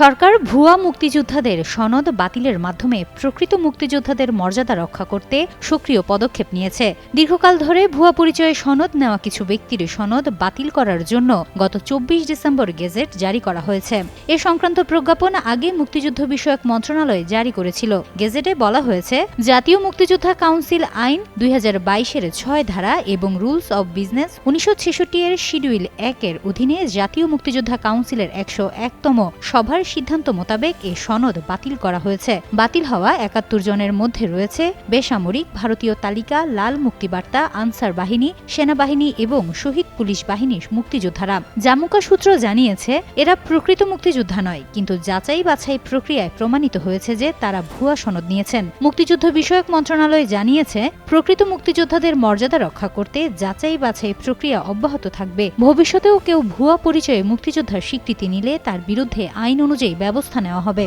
সরকার ভুয়া মুক্তিযোদ্ধাদের সনদ বাতিলের মাধ্যমে প্রকৃত মুক্তিযোদ্ধাদের মর্যাদা রক্ষা করতে সক্রিয় পদক্ষেপ নিয়েছে। দীর্ঘকাল ধরে ভুয়া পরিচয়ে সনদ নেওয়া কিছু ব্যক্তির সনদ বাতিল করার জন্য গত চব্বিশ ডিসেম্বর গেজেট জারি করা হয়েছে। এ সংক্রান্ত প্রজ্ঞাপন আগে মুক্তিযুদ্ধ বিষয়ক মন্ত্রণালয় জারি করেছিল। গেজেটে বলা হয়েছে, জাতীয় মুক্তিযোদ্ধা কাউন্সিল আইন দুই হাজার বাইশের ছয় ধারা এবং রুলস অব বিজনেস উনিশশো ছেষট্টি এর শিডিউল একের অধীনে জাতীয় মুক্তিযোদ্ধা কাউন্সিলের একশো একতম সভার সিদ্ধান্ত মোতাবেক এ সনদ বাতিল করা হয়েছে। বাতিল হওয়া একাত্তর জনের মধ্যে রয়েছে বেসামরিক, ভারতীয় তালিকা, লাল মুক্তিবার্তা, আনসার বাহিনী, সেনাবাহিনী এবং শহীদ পুলিশ বাহিনীর মুক্তিযোদ্ধারা। জামুকা সূত্র জানিয়েছে, এরা প্রকৃত মুক্তিযোদ্ধা নয়, কিন্তু যাচাই বাছাই প্রক্রিয়ায় প্রমাণিত হয়েছে যে তারা ভুয়া সনদ নিয়েছেন। মুক্তিযুদ্ধ বিষয়ক মন্ত্রণালয় জানিয়েছে, প্রকৃত মুক্তিযোদ্ধাদের মর্যাদা রক্ষা করতে যাচাই বাছাই প্রক্রিয়া অব্যাহত থাকবে। ভবিষ্যতেও কেউ ভুয়া পরিচয়ে মুক্তিযোদ্ধার স্বীকৃতি নিলে তার বিরুদ্ধে আইন অনুযায়ী ব্যবস্থা নেওয়া হবে।